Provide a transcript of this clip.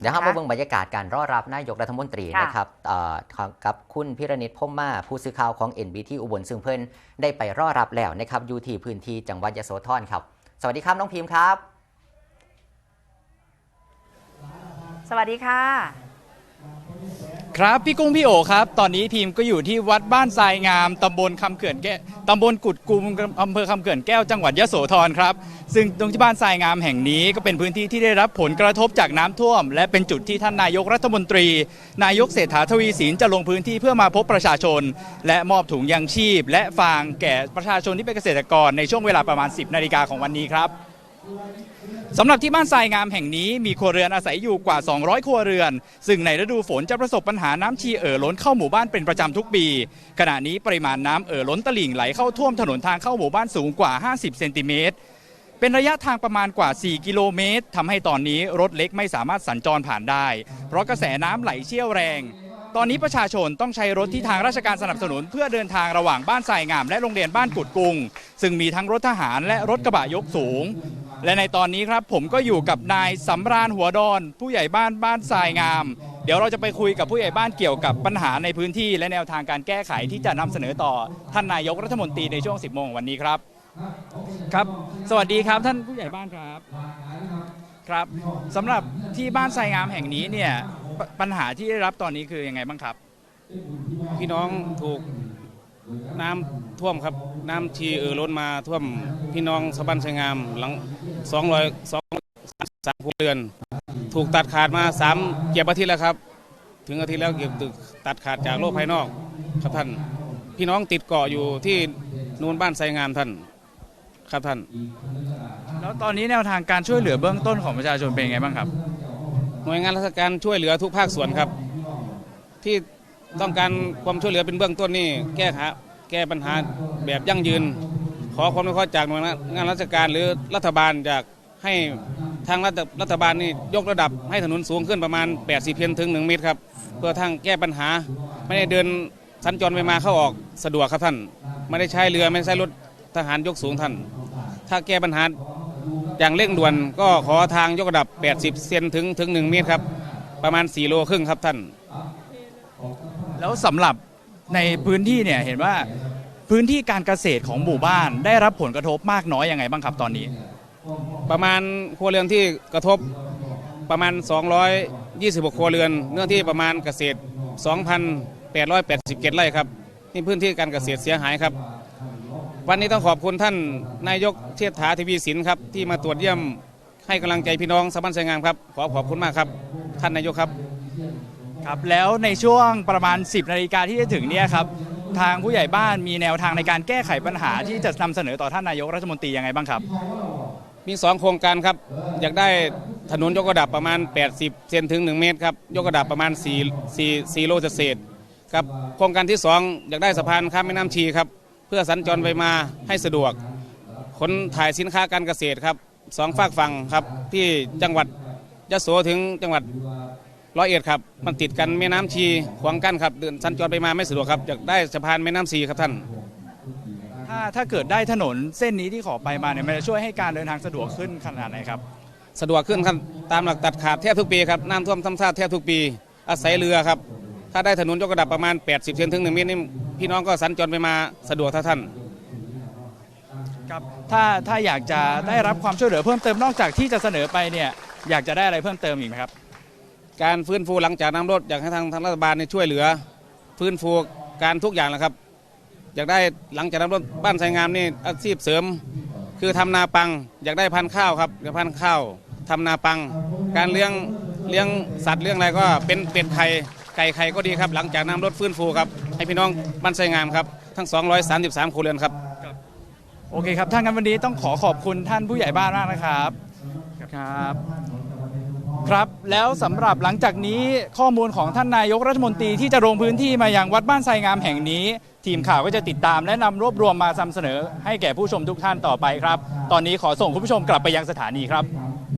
เดี๋ยวเรานะคะมาเบิ่งบรรยากาศการรอรับนายกรัฐมนตรีค่ะนะครับเอ่อกับคุณพิรณิตพมมาผู้สื่อข่าวของ NBT อุบลซึ่งเพิ่นได้ไปรอรับแล้วนะครับอยู่ที่พื้นที่จังหวัดยโสธรครับ สวัสดีครับน้องพิมพ์ครับ สวัสดีค่ะ ครับพี่กุ้งพี่โอครับ ตอนนี้ทีมก็อยู่ที่วัดบ้านทรายงามตำบลคำเขื่อนแก้วตำบลกุดกุมอำเภอคำเขื่อนแก้วจังหวัดยะโสธรครับ ซึ่งตรงที่บ้านทรายงามแห่งนี้ก็เป็นพื้นที่ที่ได้รับผลกระทบจากน้ำท่วม และเป็นจุดที่ท่านนายกรัฐมนตรี นายกเศรษฐาทวีสินจะลงพื้นที่เพื่อมาพบประชาชน และมอบถุงยางชีพ และฟางแก่ประชาชนที่เป็นเกษตรกรในช่วงเวลาประมาณ 10นาฬิกาของวันนี้ครับ สำหรับที่บ้านทรายงามแห่งนี้มีครัวเรือนอาศัยอยู่กว่า 200 ครัวเรือน ซึ่งในฤดูฝนจะประสบปัญหาน้ำชีเอ่อล้นเข้าหมู่บ้านเป็นประจำทุกปี ขณะนี้ปริมาณน้ำเอ่อล้นตลิ่งไหลเข้าท่วมถนนทางเข้าหมู่บ้านสูงกว่า 50 เซนติเมตร เป็นระยะทางประมาณกว่า 4 กิโลเมตรทำให้ตอนนี้รถเล็กไม่สามารถสัญจรผ่านได้ เพราะกระแสน้ำไหลเชี่ยวแรง ตอนนี้ประชาชนต้องใช้รถที่ทางราชการสนับสนุน เพื่อเดินทางระหว่างบ้านทรายงามและโรงเรียนบ้านกุดกุง ซึ่งมีทั้งรถทหารและรถกระบะยกสูง และในตอนนี้ครับผมก็อยู่กับนายสำราญหัวดอน ผู้ใหญ่บ้านบ้านทรายงาม เดี๋ยวเราจะไปคุยกับผู้ใหญ่บ้านเกี่ยวกับปัญหาในพื้นที่ และแนวทางการแก้ไขที่จะนำเสนอต่อท่านนายกรัฐมนตรีในช่วง 10โมงวันนี้ครับ ครับ สวัสดีครับท่านผู้ใหญ่บ้านครับ ครับสำหรับที่บ้านทรายงามแห่งนี้เนี่ยปปัญหาที่ได้รับตอนนี้คือยังไงบ้างครับ พี่น้องถูกน้ำท่วมครับ น้ำชีเอ่อล้นมาท่วมพี่น้องสะบันไสงามหลัง สองร้อยสองสามครัวเรือน ถูกตัดขาดมาสามเกียบอาทิตย์แล้วครับ ถึงอาทิตย์แล้วเก็บตึกตัดขาดจากโลกภายนอกครับท่าน พี่น้องติดเกาะอยู่ที่นูนบ้านไสงามท่านครับท่าน แล้วตอนนี้แนวทางการช่วยเหลือเบื้องต้นของประชาชนเป็นยังไงบ้างครับ หน่วยงานราชการช่วยเหลือทุกภาคส่วนครับ ที่ต้องการความช่วยเหลือเป็นเบื้องต้นนี่แก้หาแก้ปัญหาแบบยั่งยืนข อความอนุเคราะห์จากหน่วยงานราชการหรือรัฐบาลอยากให้ทางรัฐรัฐบาลนี่ยกระดับให้ถนนสูงขึ้นประมาณ 80เพนถึง 1 เมตรครับ เพื่อทางแก้ปัญหา ไม่ได้เดินสัญจรไปมาเข้าออกสะดวกครับท่าน ไม่ได้ใช้เรือไม่ได้ใช้รถทหารยกสูงท่าน ถ้าแก้ปัญหาอย่างเร่งด่วนก็ขอทางยกระดับ 80 เซนถึงถึง 1 เมตรครับ ประมาณ 4 โลครึ่งครับท่าน แล้วสำหรับในพื้นที่เนี่ยเห็นว่า พื้นที่การเกษตรของหมู่บ้าน ได้รับผลกระทบมากน้อยยังไงบ้างครับตอนนี้ ประมาณครัวเรือนที่กระทบประมาณ 226 ครัวเรือน เนื้อที่ประมาณเกษตร 2,887 ไร่ครับนี่พื้นที่การเกษตรเสียหายครับ วันนี้ต้องขอบคุณท่านนายกเทษฐาทวีสินครับที่มาตรวจเยี่ยมให้กำลังใจพี่น้องสะบันไสงามครับขอขอบคุณมากครับ ท่านนายกครับ ครับแล้วในช่วงประมาณ 10นาฬิกาที่จะถึงเนี่ยครับ ทางผู้ใหญ่บ้านมีแนวทางในการแก้ไขปัญหาที่จะนำเสนอต่อท่านนายกรัฐมนตรียังไงบ้างครับ มีสองโครงการครับ อยากได้ถนนยกระดับประมาณ 80 เซนถึง 1 เมตรครับ ยกระดับประมาณ 4 4 4โลเศษครับโครงการที่ 2 อยากได้สะพานข้ามแม่น้ำชีครับ เพื่อสัญจรไปมาให้สะดวก ขนถ่ายสินค้าการเกษตรครับสองฝากฝั่งครับที่จังหวัดยะโสถึงจังหวัด ร้อยเอ็ดครับ มันติดกันแม่น้ำชีขวางกั้นครับเดินสัญจรไปมาไม่สะดวกครับอยากได้สะพานแม่น้ำชีครับท่าน ถ้าถ้าเกิดได้ถนนเส้นนี้ที่ขอไปมาเนี่ยมันจะช่วยให้การเดินทางสะดวกขึ้นขนาดไหนครับสะดวกขึ้นครับตามหลักตัดขาดแทบทุกปีครับน้ำท่วมซ้ำซากแทบทุกปี อาศัยเรือครับ ถ้าได้ถนนยกระดับประมาณ 80เซนถึง1เมตรนี่พี่น้องก็สัญจรไปมาสะดวกเท่าท่านครับถ้าถ้าอยากจะได้รับความช่วยเหลือเพิ่มเติมนอกจากที่จะเสนอไปเนี่ยอยากจะได้อะไรเพิ่มเติมอีกไหมครับ การฟื้นฟูหลังจากน้ำลดอยากให้ทางทางรัฐบาลเนี่ยช่วยเหลือ ฟื้นฟูการทุกอย่างแหละครับ อยากได้หลังจากน้ำลดบ้านไสงามนี่อาชีพเสริม คือทำนาปัง อยากได้พันธุ์ข้าวครับอยากพันธุ์ข้าวทำนาปัง การเลี้ยงเลี้ยงสัตว์เลี้ยงอะไรก็เป็นเป็ดไข่ไก่ไข่ก็ดีครับ หลังจากน้ำลดฟื้นฟูครับให้พี่น้องบ้านไสงามครับทั้ง 233ครัวเรือนครับโอเคครับถ้างั้นวันนี้ต้องขอขอบคุณท่านผู้ใหญ่บ้านมากนะครับครับ ครับแล้วสำหรับหลังจากนี้ข้อมูลของท่านนายกรัฐมนตรีที่จะลงพื้นที่มายังวัดบ้านไทรงามแห่งนี้ ทีมข่าวก็จะติดตามและนำรวบรวมมานำเสนอให้แก่ผู้ชมทุกท่านต่อไปครับ ตอนนี้ขอส่งคุณผู้ชมกลับไปยังสถานีครับ